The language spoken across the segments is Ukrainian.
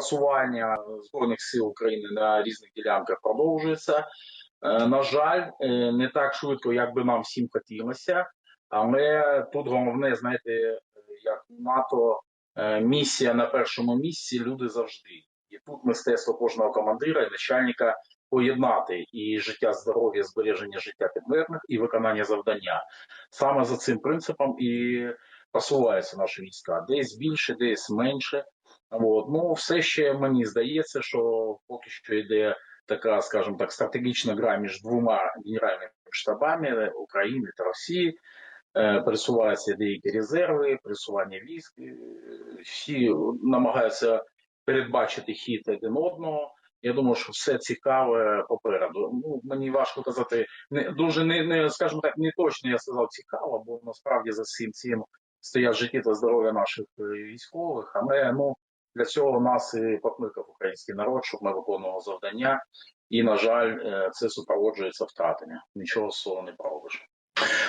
просування збройних сил України на різних ділянках продовжується. Е, На жаль, е, не так швидко, як би нам всім хотілося. Але тут головне, знаєте, як НАТО, е, місія на першому місці люди завжди. І тут мистецтво кожного командира і начальника поєднати і життя, здоров'я, збереження життя підлеглих і виконання завдання. Саме за цим принципом і просуваються наші війська. Десь більше, десь менше. От. Ну, все ще мені здається, що поки що йде така, скажімо так, стратегічна гра між двома генеральними штабами України та Росії. Е, Пересуваються деякі резерви, пересування військ. Е, Всі намагаються передбачити хід один одного. Я думаю, що все цікаве попереду. Ну мені важко казати, не дуже не, не скажімо так, не точно я сказав цікаво, бо насправді за всім цим стоять життя та здоров'я наших е, військових. Але ну для цього нас і покликав український народ, щоб ми виконували завдання. І, на жаль, е, це супроводжується втратами. Нічого з не поробиш.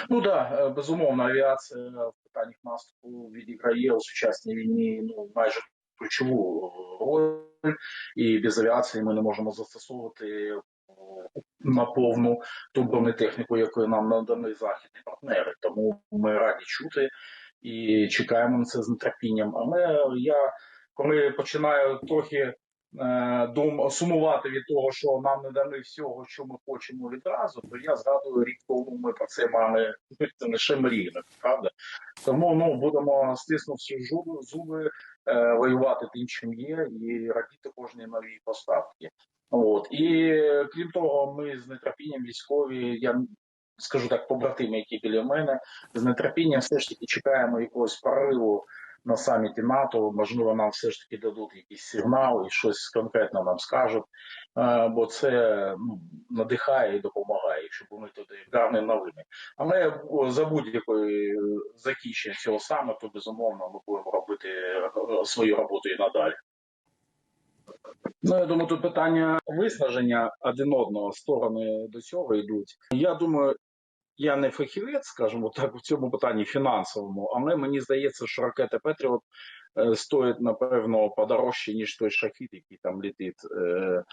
Ну да, безумовно, авіація в питаннях наступу відіграє у сучасній війні ну майже ключову роль, і без авіації ми не можемо застосовувати на повну ту бронетехніку, якою нам надані західні партнери. Тому ми раді чути і чекаємо на це з нетерпінням. Але я коли починаю трохи е, дум сумувати від того, що нам не дали всього, що ми хочемо відразу, то я згадую рік тому. Ми про це мали це лише мріяли, правда? Тому ну будемо стиснувши зуби, е, воювати тим, чим є, і радіти кожній новій поставки. От і крім того, ми з нетерпінням військові. Я скажу так, побратими, які біля мене, з нетерпінням все ж таки чекаємо якогось прориву на саміті НАТО. Можливо, нам все ж таки дадуть якийсь сигнал і щось конкретно нам скажуть, е, бо це ну, надихає і допомагає, якщо були туди гарні новини. Але за будь-якої закінчення цього саміту, безумовно, ми будемо робити е, свою роботу і надалі. Ну, я думаю, тут питання виснаження один одного сторони до цього йдуть. Я думаю, я не фахівець, скажімо так, у цьому питанні фінансовому, але мені здається, що ракета Петріот е, стоїть, напевно, подорожче, ніж той шахід, який там літить, е,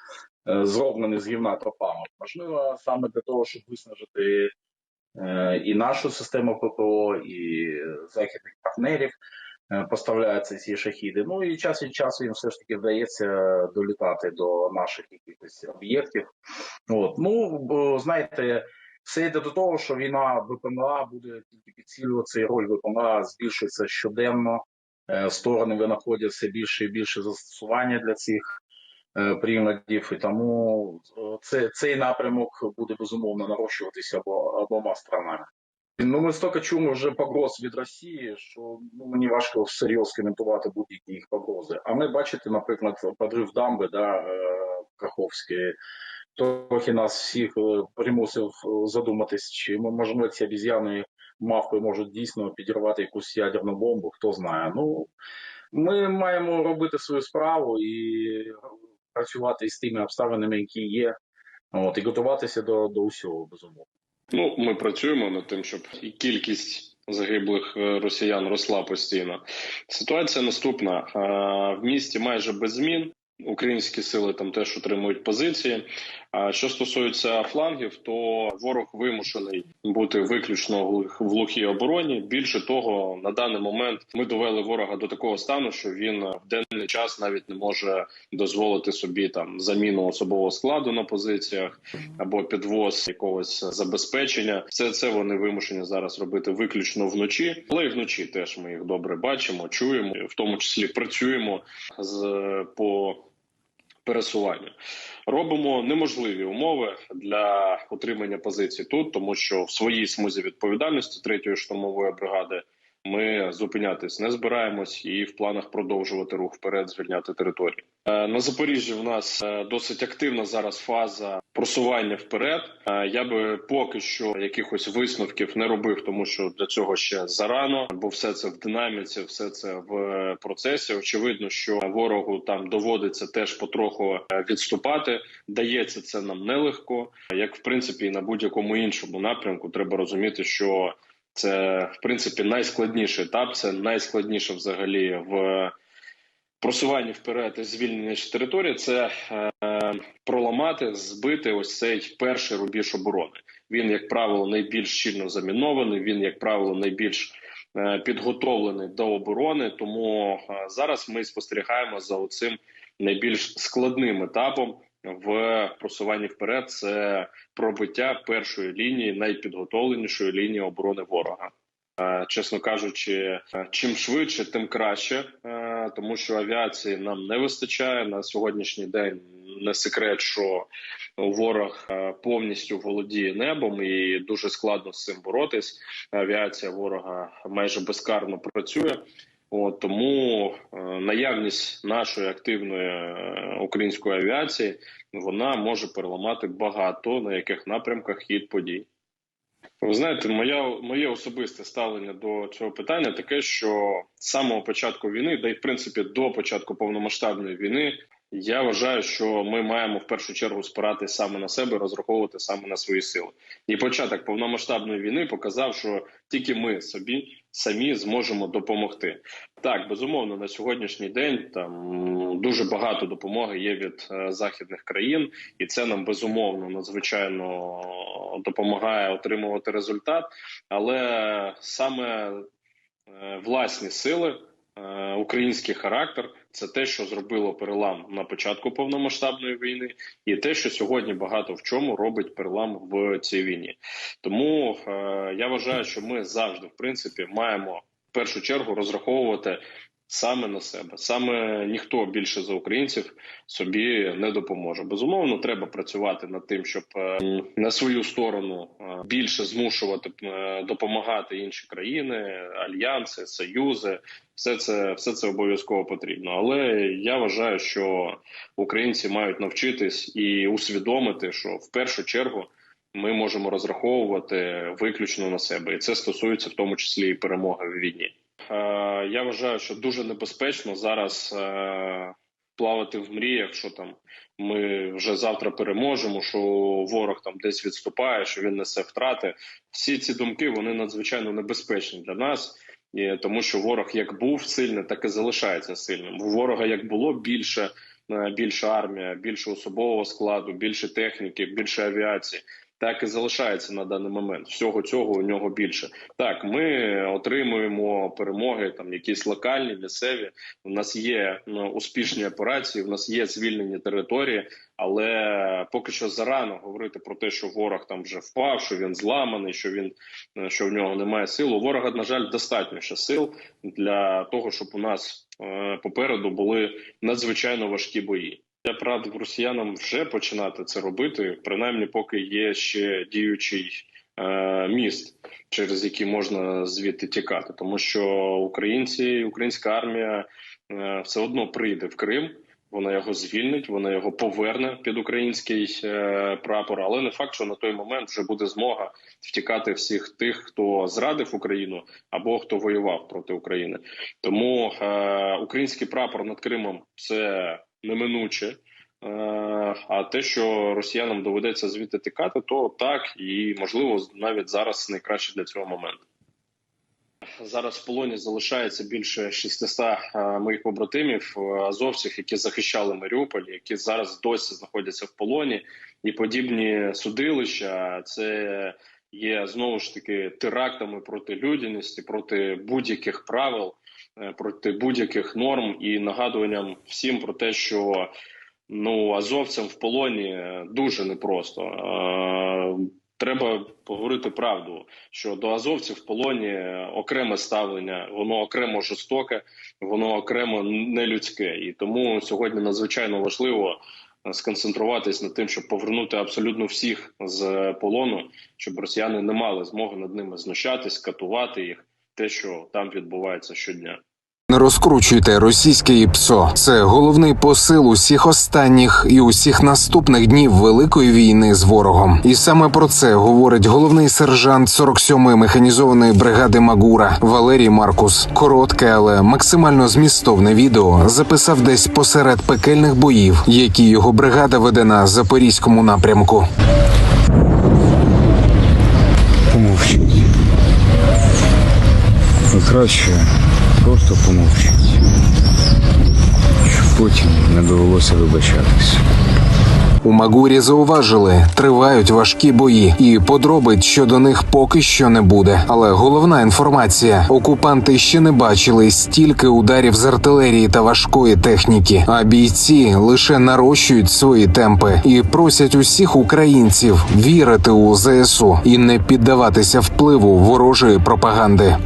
е, зроблений з гівна тропами. Можливо, саме для того, щоб виснажити і нашу систему ППО, і західних партнерів. Поставляються ці шахіди. Ну і час від часу їм все ж таки вдається долітати до наших якихось об'єктів. От ну знаєте, все йде до того, що війна ВПМА буде тільки підсилюватися, і роль ВПМА збільшується щоденно. Е, Сторони винаходять все більше і більше застосування для цих е, приладів, і тому е, це, цей напрямок буде безумовно нарощуватися обо, обома сторонами. Ну, ми стільки чуємо вже погроз від Росії, що ну мені важко всерйоз коментувати будь-які їх погрози. А ми бачите, наприклад, подрив дамби да, Каховської, трохи нас всіх е, примусив е, задуматись, чи можливо ці обіз'яни мавпи можуть дійсно підірвати якусь ядерну бомбу, хто знає. Ну ми маємо робити свою справу і працювати із тими обставинами, які є, от і готуватися до, до усього безумовно. Ну, ми працюємо над тим, щоб і кількість загиблих е, росіян росла постійно. Ситуація наступна: в місті майже без змін. Українські сили там теж отримують позиції. А що стосується флангів, то ворог вимушений бути виключно в глух- в глухій обороні. Більше того, на даний момент ми довели ворога до такого стану, що він в денний час навіть не може дозволити собі там заміну особового складу на позиціях або підвоз якогось забезпечення. Все це вони вимушені зараз робити виключно вночі, але й вночі теж ми їх добре бачимо, чуємо, в тому числі працюємо з по пересуванню. Робимо неможливі умови для отримання позицій тут, тому що в своїй смузі відповідальності третьої штурмової бригади ми зупинятись не збираємось і в планах продовжувати рух вперед, звільняти територію. Е, На Запоріжжі в нас е, досить активна зараз фаза просування вперед. Е, Я би поки що якихось висновків не робив, тому що для цього ще зарано, бо все це в динаміці, все це в процесі. Очевидно, що ворогу там доводиться теж потроху відступати. Дається це нам нелегко, як в принципі і на будь-якому іншому напрямку. Треба розуміти, що це в принципі найскладніший етап. Це найскладніше взагалі в просування вперед і звільнення території це е, проламати, збити ось цей перший рубіж оборони. Він, як правило, найбільш щільно замінований. Він, як правило, найбільш е, підготовлений до оборони. Тому е, зараз ми спостерігаємо за цим найбільш складним етапом в просуванні вперед. Це пробиття першої лінії, найпідготовленішої лінії оборони ворога. Е, Чесно кажучи, е, чим швидше, тим краще, е, тому що авіації нам не вистачає на сьогоднішній день. Не секрет, що ворог повністю володіє небом, і дуже складно з цим боротись. Авіація ворога майже безкарно працює. От, тому е, наявність нашої активної е, української авіації вона може переламати багато на яких напрямках хід подій. Ви знаєте, моя моє особисте ставлення до цього питання таке, що з самого початку війни, да й в принципі до початку повномасштабної війни, я вважаю, що ми маємо в першу чергу спиратись саме на себе, розраховувати саме на свої сили. І початок повномасштабної війни показав, що тільки ми собі самі зможемо допомогти. Так, безумовно, на сьогоднішній день там дуже багато допомоги є від е, західних країн, і це нам безумовно надзвичайно допомагає отримувати результат. Але саме е, власні сили, е, український характер це те, що зробило перелам на початку повномасштабної війни, і те, що сьогодні багато в чому робить перелам в цій війні. Тому е, я вважаю, що ми завжди, в принципі, маємо в першу чергу розраховувати. Саме на себе, саме ніхто більше за українців собі не допоможе. Безумовно, треба працювати над тим, щоб е, на свою сторону е, більше змушувати е, допомагати інші країни, альянси, союзи. Все це все це обов'язково потрібно. Але я вважаю, що українці мають навчитись і усвідомити, що в першу чергу ми можемо розраховувати виключно на себе, і це стосується в тому числі і перемоги в війні. Е, Я вважаю, що дуже небезпечно зараз е, плавати в мріях, що там ми вже завтра переможемо, що ворог там десь відступає, що він несе втрати. Всі ці думки вони надзвичайно небезпечні для нас. І тому що ворог як був сильний, так і залишається сильним. У ворога як було більше, е, більша армія, більше особового складу, більше техніки, більше авіації. Так і залишається на даний момент. Всього цього у нього більше. Так, ми отримуємо перемоги, там якісь локальні, місцеві. У нас є ну, успішні операції, у нас є звільнені території, але поки що зарано говорити про те, що ворог там вже впав, що він зламаний, що він е, що в нього немає сил. У ворога, на жаль, достатньо ще сил для того, щоб у нас е, попереду були надзвичайно важкі бої. Я б радив росіянам вже починати це робити, принаймні, поки є ще діючий е, міст, через який можна звідти тікати, тому що українці, українська армія е, все одно прийде в Крим. Вона його звільнить, вона його поверне під український е, прапор. Але не факт, що на той момент вже буде змога втікати всіх тих, хто зрадив Україну або хто воював проти України. Тому е, український прапор над Кримом це неминуче. Е, А те, що росіянам доведеться звідти тікати, то так і можливо навіть зараз найкраще для цього момент. Зараз в полоні залишається більше 600 е, моїх побратимів е, азовців, які захищали Маріуполь, які зараз досі знаходяться в полоні, і подібні судилища це є знову ж таки терактами проти людяності, проти будь-яких правил, проти будь-яких норм і нагадуванням всім про те, що ну азовцям в полоні дуже непросто. Е, Треба поговорити правду, що до азовців в полоні окреме ставлення, воно окремо жорстоке, воно окремо нелюдське. І тому сьогодні надзвичайно важливо сконцентруватись над тим, щоб повернути абсолютно всіх з полону, щоб росіяни не мали змоги над ними знущатись, катувати їх, те, що там відбувається щодня. Не розкручуйте російське ІПСО. Це головний посил усіх останніх і усіх наступних днів великої війни з ворогом. І саме про це говорить головний сержант 47-ї механізованої бригади Магура Валерій Маркус. Коротке, але максимально змістовне відео записав десь посеред пекельних боїв, які його бригада веде на запорізькому напрямку. помовчіть. Краще просто помовчіть. потім не довелося вибачатись. У Магурі зауважили, тривають важкі бої, і подробиць щодо них поки що не буде. Але головна інформація: окупанти ще не бачили стільки ударів з артилерії та важкої техніки. А бійці лише нарощують свої темпи і просять усіх українців вірити у ЗСУ і не піддаватися впливу ворожої пропаганди.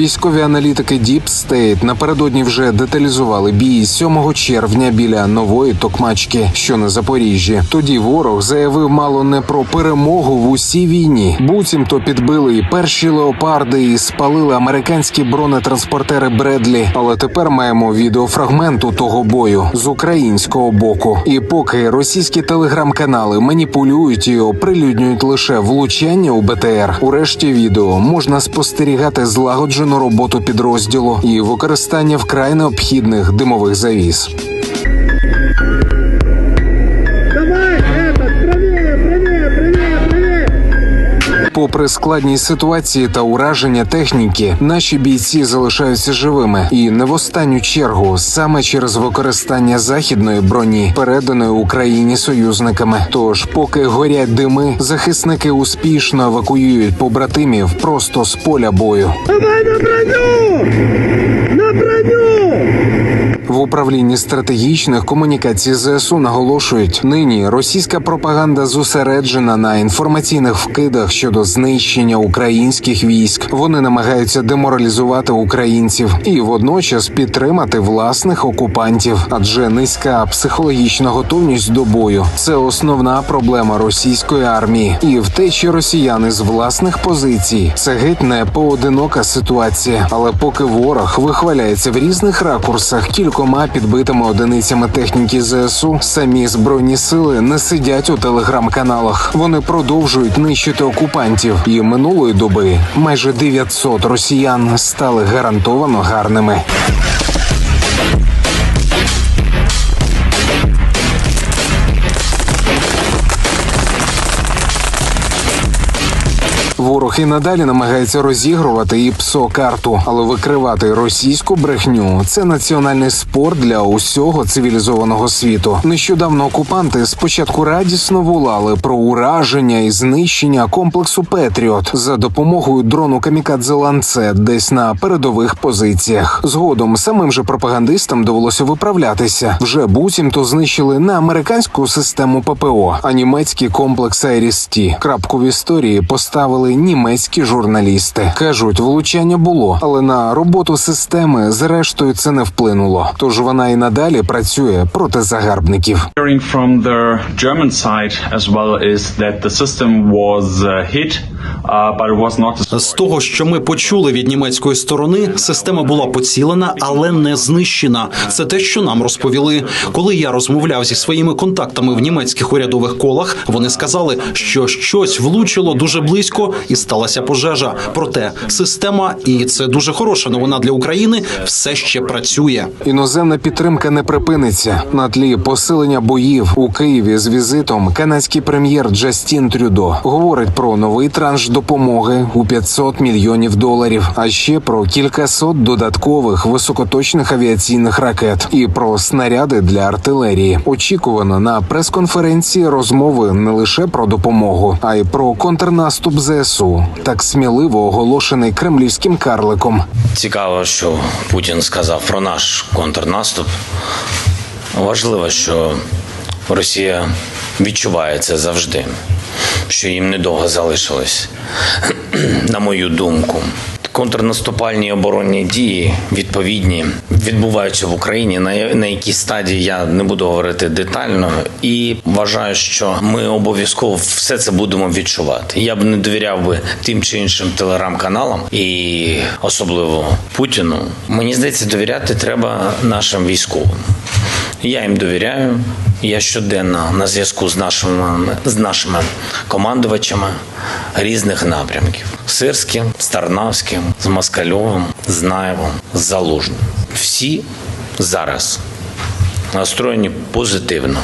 Військові аналітики Deep State напередодні вже деталізували бій 7 червня біля нової Токмачки, що на Запоріжжі. Тоді ворог заявив мало не про перемогу в усій війні. Буцімто підбили і перші леопарди, і спалили американські бронетранспортери Бредлі. Але тепер маємо відеофрагменту того бою з українського боку. І поки російські телеграм-канали маніпулюють і оприлюднюють лише влучання у БТР, у решті відео можна спостерігати злагоджену роботу підрозділу і використання вкрай необхідних димових завіс. Попри складність ситуації та ураження техніки, наші бійці залишаються живими і не в останню чергу саме через використання західної броні, переданої Україні союзниками. Тож, поки горять дими, захисники успішно евакуюють побратимів просто з поля бою. Броню! В управлінні стратегічних комунікацій ЗСУ наголошують, нині російська пропаганда зосереджена на інформаційних вкидах щодо знищення українських військ. Вони намагаються деморалізувати українців і водночас підтримати власних окупантів, адже низька психологічна готовність до бою це основна проблема російської армії. І втечі росіяни з власних позицій це геть не поодинока ситуація. Але поки ворог вихваляється в різних ракурсах кількома підбитими одиницями техніки ЗСУ, самі збройні сили не сидять у телеграм-каналах. Вони продовжують нищити окупантів. І минулої доби майже 900 росіян стали гарантовано гарними. Ворог і надалі намагається розігрувати і псо карту, але викривати російську брехню це національний спорт для усього цивілізованого світу. Нещодавно окупанти спочатку радісно волали про ураження і знищення комплексу Петріот за допомогою дрону камікадзе ланцет десь на передових позиціях. Згодом самим же пропагандистам довелося виправлятися. Вже буцімто знищили не американську систему ППО, а німецький комплекс Айріс-Ті. Крапку в історії поставили німецькі журналісти. кажуть, влучання було, але на роботу системи зрештою це не вплинуло. Тож вона і надалі працює проти загарбників. hearing from the German side as well is that the system was uh, hit, uh, but it was not З того, що ми почули від німецької сторони, система була поцілена, але не знищена. Це те, що нам розповіли. Коли я розмовляв зі своїми контактами в німецьких урядових колах, вони сказали, що щось влучило дуже близько і сталася пожежа. Проте система, і це дуже хороша новина для України, все ще працює. Іноземна підтримка не припиниться на тлі посилення боїв у Києві з візитом. Канадський прем'єр Джастін Трюдо говорить про новий транш допомоги у 500 мільйонів доларів, а ще про кількасот додаткових високоточних авіаційних ракет і про снаряди для артилерії. Очікувано на прес-конференції розмови не лише про допомогу, а й про контрнаступ ЗСУ, так сміливо оголошений кремлівським карликом. Цікаво, що Путін сказав про наш контрнаступ. Важливо, що Росія відчуває це завжди, що їм недовго залишилось, на мою думку. Контрнаступальні оборонні дії відповідні відбуваються в Україні. На, якій стадії я не буду говорити детально, і вважаю, що ми обов'язково все це будемо відчувати. Я б не довіряв би тим чи іншим телеграм-каналам і особливо Путіну. Мені здається, довіряти треба нашим військовим. Я їм довіряю. Я щоденно на зв'язку з нашими з нашими командувачами різних напрямків: Сирським, Старнавським, з Москальовим, з Наєвом, з Залужним. Всі зараз настроєні позитивно.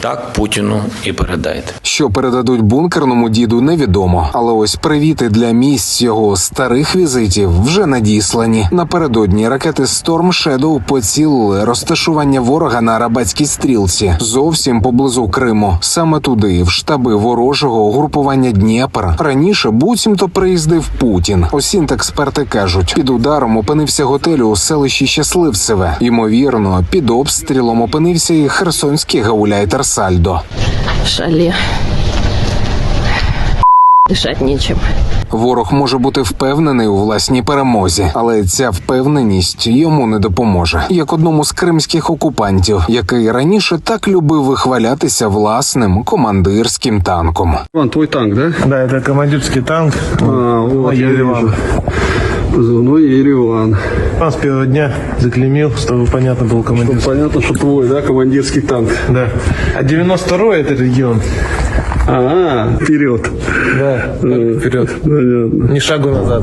Так Путіну і передайте. Що передадуть бункерному діду, невідомо. Але ось привіти для місць його старих візитів вже надіслані. Напередодні ракети Storm Shadow поцілили розташування ворога на арабатській стрілці зовсім поблизу Криму. Саме туди, в штаби ворожого угрупування Дніпр. Раніше буцімто приїздив Путін. Осінт-експерти кажуть, під ударом опинився готель у селищі Щасливцеве. Ймовірно, під обстрілом опинився і херсонський гауляйтер Сальдо. шале. Дышать нечем. Ворог може бути впевнений у власній перемозі, але ця впевненість йому не допоможе, як одному з кримських окупантів, який раніше так любив вихвалятися власним командирським танком. Вон, твой танк, да? Да, это командирский танк. А, вот, я Ереван. вижу. Позывной Ереван. Он с первого дня заклеймил, чтобы понятно был командирский. Понятно, что твой, да, командирский танк. Да. А 92-й это регион. А, вперед. Да, вперед. Понятно. Ни шагу назад.